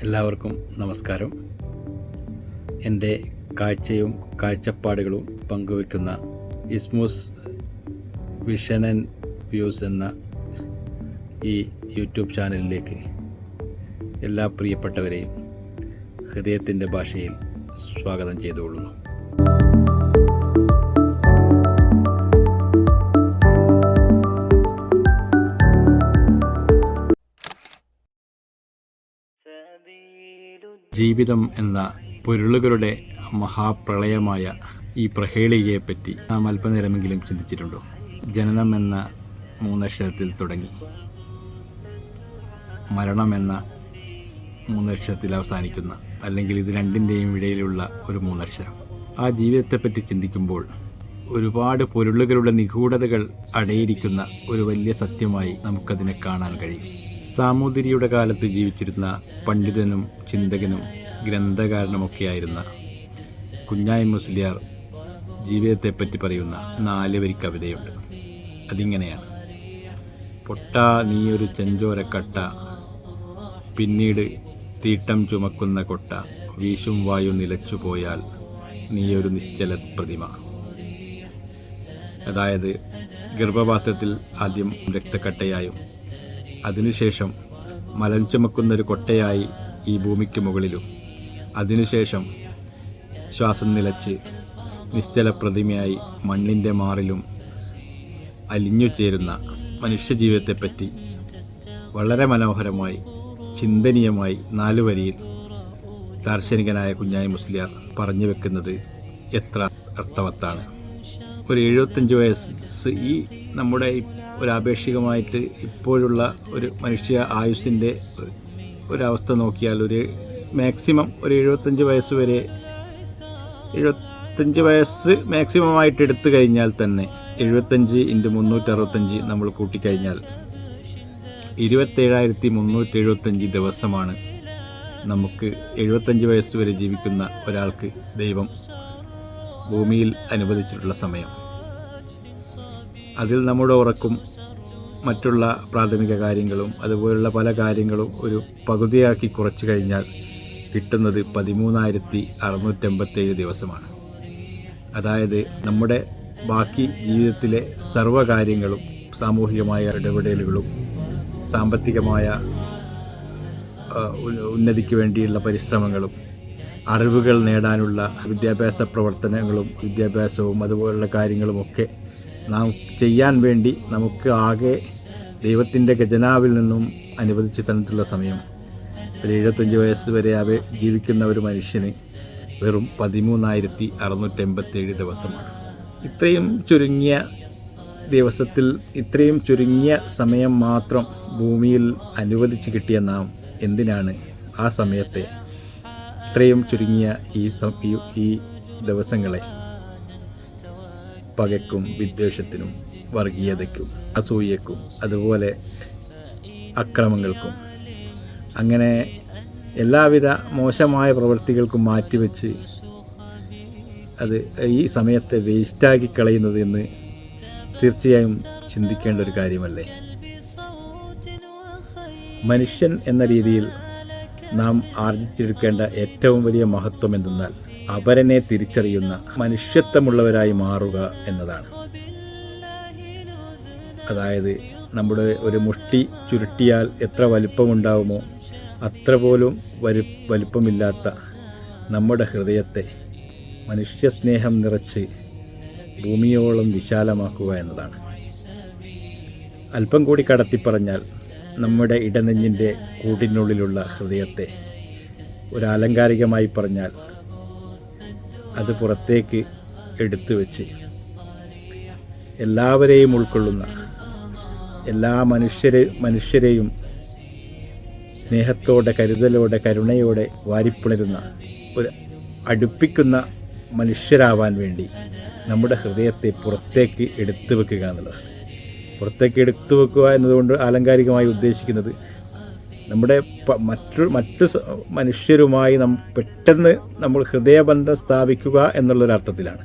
എല്ലാവർക്കും നമസ്കാരം. എന്റെ കാഴ്ചയും കാഴ്ചപ്പാടുകളും പങ്കുവെക്കുന്ന ഇസ്മൂസ് വിഷൻ ആൻഡ് വ്യൂസ് എന്ന ഈ യൂട്യൂബ് ചാനലിലേക്ക് എല്ലാ പ്രിയപ്പെട്ടവരെയും ഹൃദയത്തിന്റെ ഭാഷയിൽ സ്വാഗതം ചെയ്തുകൊള്ളുന്നു. ജീവിതം എന്ന പൊരുളുകളുടെ മഹാപ്രളയമായ ഈ പ്രഹേളികയെപ്പറ്റി നാം അല്പനേരമെങ്കിലും ചിന്തിച്ചിട്ടുണ്ടോ? ജനനം എന്ന മൂന്നക്ഷരത്തിൽ തുടങ്ങി. മരണം എന്ന മൂന്നക്ഷരത്തിൽ അവസാനിക്കുന്ന അല്ലെങ്കിൽ ഇത് രണ്ടിന്റെയും ഇടയിലുള്ള ഒരു മൂന്നക്ഷരം. ആ ജീവിതത്തെപ്പറ്റി ചിന്തിക്കുമ്പോൾ ഒരുപാട് പൊരുളുകളുടെ നിഗൂഢതകൾ അടയിരിക്കുന്ന ഒരു വലിയ സത്യമായി നമുക്കതിനെ കാണാൻ കഴിയും. സാമൂതിരിയുടെ കാലത്ത് ജീവിച്ചിരുന്ന പണ്ഡിതനും ചിന്തകനും ഗ്രന്ഥകാരനുമൊക്കെയായിരുന്ന കുഞ്ഞായി മുസ്ലിയാർ ജീവിതത്തെപ്പറ്റി പറയുന്ന നാല് വരി കവിതയുണ്ട്. അതിങ്ങനെയാണ്. പൊട്ട നീയൊരു ചെഞ്ചോരക്കട്ട പിന്നീട് തീട്ടം ചുമക്കുന്ന കൊട്ട വീശും വായു നിലച്ചു പോയാൽ നീയൊരു നിശ്ചല പ്രതിമ. അതായത് ഗർഭപാത്രത്തിൽ ആദ്യം രക്തക്കട്ടയായും അതിനുശേഷം മലം ചുമക്കുന്നൊരു കൊട്ടയായി ഈ ഭൂമിക്ക് മുകളിലും. അതിനുശേഷം ശ്വാസം നിലച്ച് നിശ്ചല പ്രതിമയായി മണ്ണിന്റെ മാറിലും അലിഞ്ഞു ചേരുന്ന മനുഷ്യജീവിതത്തെപ്പറ്റി വളരെ മനോഹരമായി ചിന്തനീയമായി നാലു വരിയിൽ ദാർശനികനായ കുഞ്ഞായി മുസ്ലിയാർ പറഞ്ഞു വെക്കുന്നത് എത്ര അർത്ഥവത്താണ്. ഒരു എഴുപത്തഞ്ച് വയസ്സ് ഈ നമ്മുടെ ഒരു ആപേക്ഷികമായിട്ട് ഇപ്പോഴുള്ള ഒരു മനുഷ്യ ആയുസ്സിന്റെ ഒരവസ്ഥ നോക്കിയാൽ ഒരു മാക്സിമം ഒരു എഴുപത്തഞ്ച് വയസ്സ് വരെ എഴുപത്തഞ്ച് വയസ്സ് മാക്സിമം ആയിട്ട് എടുത്തു കഴിഞ്ഞാൽ തന്നെ എഴുപത്തഞ്ച് ഇന്റു മുന്നൂറ്ററുപത്തഞ്ച് നമ്മൾ കൂട്ടിക്കഴിഞ്ഞാൽ ഇരുപത്തേഴായിരത്തി മുന്നൂറ്റി എഴുപത്തഞ്ച് ദിവസമാണ് നമുക്ക് എഴുപത്തഞ്ച് വയസ്സ് വരെ ജീവിക്കുന്ന ഒരാൾക്ക് ദൈവം ഭൂമിയിൽ അനുവദിച്ചിട്ടുള്ള സമയം. അതിൽ നമ്മുടെ ഉറക്കും മറ്റുള്ള പ്രാഥമിക കാര്യങ്ങളും അതുപോലുള്ള പല കാര്യങ്ങളും ഒരു പകുതിയാക്കി കുറച്ച് കഴിഞ്ഞാൽ കിട്ടുന്നത് പതിമൂന്നായിരത്തി അറുന്നൂറ്റമ്പത്തേഴ് ദിവസമാണ്. അതായത് നമ്മുടെ ബാക്കി ജീവിതത്തിലെ സർവകാര്യങ്ങളും സാമൂഹികമായ ഇടപെടലുകളും സാമ്പത്തികമായ ഉന്നതിക്ക് വേണ്ടിയുള്ള പരിശ്രമങ്ങളും അറിവുകൾ നേടാനുള്ള വിദ്യാഭ്യാസ പ്രവർത്തനങ്ങളും വിദ്യാഭ്യാസവും അതുപോലുള്ള കാര്യങ്ങളുമൊക്കെ നാം ചെയ്യാൻ വേണ്ടി നമുക്ക് ആകെ ദൈവത്തിന്റെ ഖജനാവിൽ നിന്നും അനുവദിച്ചു തന്നിട്ടുള്ള സമയം. ഒരു എഴുപത്തഞ്ച് വയസ്സ് വരെ അവ ജീവിക്കുന്ന ഒരു മനുഷ്യന് വെറും പതിമൂന്നായിരത്തി അറുന്നൂറ്റെൺപത്തേഴ് ദിവസമാണ്. ഇത്രയും ചുരുങ്ങിയ ദിവസത്തിൽ ഇത്രയും ചുരുങ്ങിയ സമയം മാത്രം ഭൂമിയിൽ അനുവദിച്ച് കിട്ടിയ നാം എന്തിനാണ് ആ സമയത്തെ ഇത്രയും ചുരുങ്ങിയ ഈ ഈ ദിവസങ്ങളെ പകയ്ക്കും വിദ്വേഷത്തിനും വർഗീയതയ്ക്കും അസൂയക്കും അതുപോലെ അക്രമങ്ങൾക്കും. അങ്ങനെ എല്ലാവിധ മോശമായ പ്രവൃത്തികൾക്കും മാറ്റിവെച്ച് അത് ഈ സമയത്തെ വേസ്റ്റാക്കി കളയുന്നത് എന്ന് തീർച്ചയായും ചിന്തിക്കേണ്ട ഒരു കാര്യമല്ലേ? മനുഷ്യൻ എന്ന രീതിയിൽ നാം ആർജിച്ചെടുക്കേണ്ട ഏറ്റവും വലിയ മഹത്വം എന്തെന്നാൽ അവരനെ തിരിച്ചറിയുന്ന മനുഷ്യത്വമുള്ളവരായി മാറുക എന്നതാണ്. അതായത് നമ്മുടെ ഒരു മുഷ്ടി ചുരുട്ടിയാൽ എത്ര വലിപ്പമുണ്ടാവുമോ അത്ര പോലും വലു വലിപ്പമില്ലാത്ത നമ്മുടെ ഹൃദയത്തെ മനുഷ്യസ്നേഹം നിറച്ച് ഭൂമിയോളം വിശാലമാക്കുക എന്നതാണ്. അല്പം കൂടി കടത്തിപ്പറഞ്ഞാൽ നമ്മുടെ ഇടനെഞ്ഞിന്റെ കൂട്ടിനുള്ളിലുള്ള ഹൃദയത്തെ ഒരു ആലങ്കാരികമായി പറഞ്ഞാൽ അത് പുറത്തേക്ക് എടുത്തു വെച്ച് എല്ലാവരെയും ഉൾക്കൊള്ളുന്ന എല്ലാ മനുഷ്യരെ മനുഷ്യരെയും സ്നേഹത്തോടെ കരുതലോടെ കരുണയോടെ വാരിപ്പുണരുന്ന ഒരു അടുപ്പിക്കുന്ന മനുഷ്യരാവാൻ വേണ്ടി നമ്മുടെ ഹൃദയത്തെ പുറത്തേക്ക് എടുത്തു വെക്കുക എന്നുള്ളതാണ് പുറത്തേക്ക് എടുത്തു വെക്കുക എന്നതുകൊണ്ട് ആലങ്കാരികമായി ഉദ്ദേശിക്കുന്നത് നമ്മുടെ മറ്റു മറ്റു മനുഷ്യരുമായി നം പെട്ടെന്ന് നമ്മൾ ഹൃദയബന്ധം സ്ഥാപിക്കുക എന്നുള്ളൊരർത്ഥത്തിലാണ്.